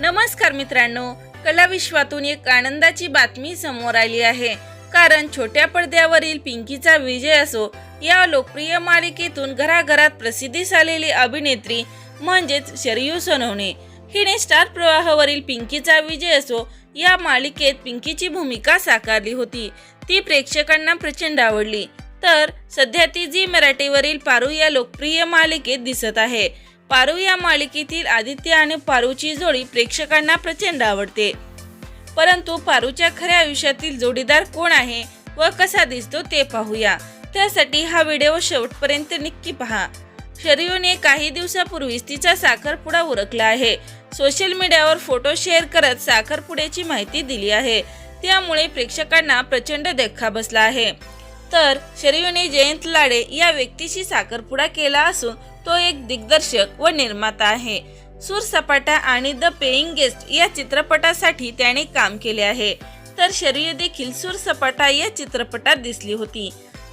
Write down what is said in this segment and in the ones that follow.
नमस्कार मित्रांनो कलाविश्वातून एक आनंदाची बातमी समोर आली आहे. कारण छोट्या पडद्यावरील पिंकीचा विजय असो या लोकप्रिय मालिकेतून घराघरात प्रसिद्धीस आलेली अभिनेत्री म्हणजेच शरयू सोनवणे. हिने स्टार प्रवाहावरील पिंकीचा विजय असो या मालिकेत पिंकीची भूमिका साकारली होती. ती प्रेक्षकांना प्रचंड आवडली. तर सध्या ती झी मराठीवरील पारू या लोकप्रिय मालिकेत दिसत आहे. पारू या मालिकेतील आदित्य आणि पारूची जोडी प्रेक्षकांना प्रचंड आवडते. परंतु पारूच्या खऱ्या आयुष्यातील जोडीदार कोण आहे व कसा दिसतो ते पाहूया. त्यासाठी हा व्हिडिओ शेवटपर्यंत नक्की पहा. शरीयूने काही दिवसापूर्वीच तिचा साखरपुडा उरकला आहे. सोशल मीडियावर फोटो शेअर करत साखरपुड्याची माहिती दिली आहे. त्यामुळे प्रेक्षकांना प्रचंड देखा बसला आहे. तर शरीयूने जयंत लाडे या व्यक्तीशी साखरपुडा केला असून तो एक दिग्दर्शक व निर्माता आहे. सूर सपाटा आणि द पेईंग गेस्ट या चित्रपटासाठी त्याने काम केले आहे. तर शरीय देखील सूर सपाटा या चित्रपटात दिसली होती.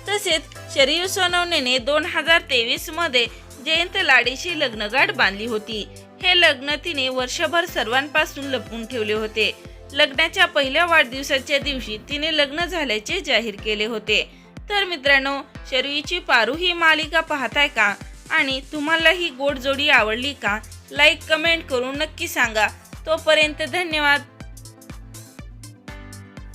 तसेच शरीर सोनवणेने दोन हजार तेवीसमध्ये जयंत लाडेशी लग्नगाठ बांधली होती. हे लग्न तिने वर्षभर सर्वांपासून लपवून ठेवले होते. लग्नाच्या पहिल्या वाढदिवसाच्या दिवशी तिने लग्न झाल्याचे जाहीर केले होते. तर मित्रांनो शर्वीची पारू ही मालिका पाहताय का? आणि तुम्हाला ही गोड जोडी आवडली का? लाईक कमेंट करून नक्की सांगा. तोपर्यंत धन्यवाद.